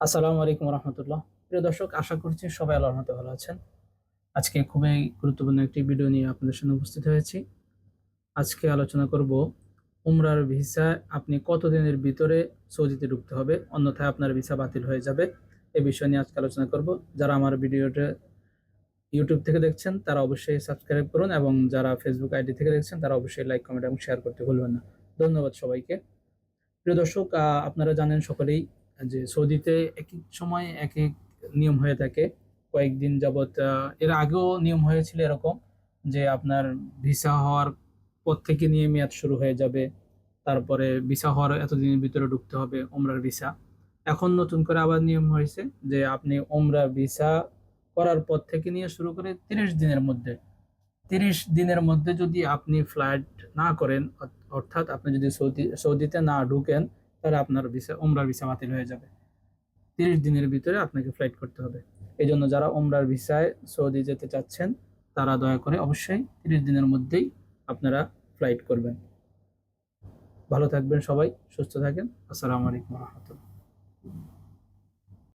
আসসালামু আলাইকুম রহমতুল্লাহ। প্রিয় দর্শক, আশা করছি সবাই আল্লাহর মতো ভালো আছেন। আজকে খুবই গুরুত্বপূর্ণ একটি ভিডিও নিয়ে আপনাদের সামনে উপস্থিত হয়েছি। আজকে আলোচনা করব, উমরার ভিসা আপনি কতদিনের ভিতরে সৌদিতে ঢুকতে হবে, অন্যথায় আপনার ভিসা বাতিল হয়ে যাবে। এ বিষয় নিয়ে আজকে আলোচনা করব। যারা আমার ভিডিওটা ইউটিউব থেকে দেখছেন, তারা অবশ্যই সাবস্ক্রাইব করুন এবং যারা ফেসবুক আইডি থেকে দেখছেন, তারা অবশ্যই লাইক কমেন্ট এবং শেয়ার করতে ভুলবেন না। ধন্যবাদ সবাইকে। প্রিয় দর্শক আপনারা জানেন সকলেই যে সৌদিতে এক এক সময় এক এক নিয়ম হয়ে থাকে। কয়েকদিন যাবৎ এর আগেও নিয়ম হয়েছিল এরকম যে আপনার ভিসা হওয়ার পর থেকে নিয়ে মেয়াদ শুরু হয়ে যাবে, তারপরে ভিসা হওয়ার এতদিনের ভিতরে ঢুকতে হবে ওমরার ভিসা। এখন নতুন করে আবার নিয়ম হয়েছে যে আপনি ওমরা ভিসা করার পর থেকে নিয়ে শুরু করে তিরিশ দিনের মধ্যে। তিরিশ দিনের মধ্যে যদি আপনি ফ্লাইট না করেন, অর্থাৎ আপনি যদি সৌদি, সৌদিতে না ঢুকেন তাহলে আপনার ভিসা ওমরার ভিসা বাতিল হয়ে যাবে। তিরিশ দিনের ভিতরে আপনাকে ফ্লাইট করতে হবে। এই জন্য যারা ওমরার ভিসায় সৌদি যেতে চাচ্ছেন, তারা দয়া করে অবশ্যই তিরিশ দিনের মধ্যেই আপনারা ফ্লাইট করবেন। ভালো থাকবেন সবাই, সুস্থ থাকেন। আসসালামু আলাইকুম রহমতুল্লাহ।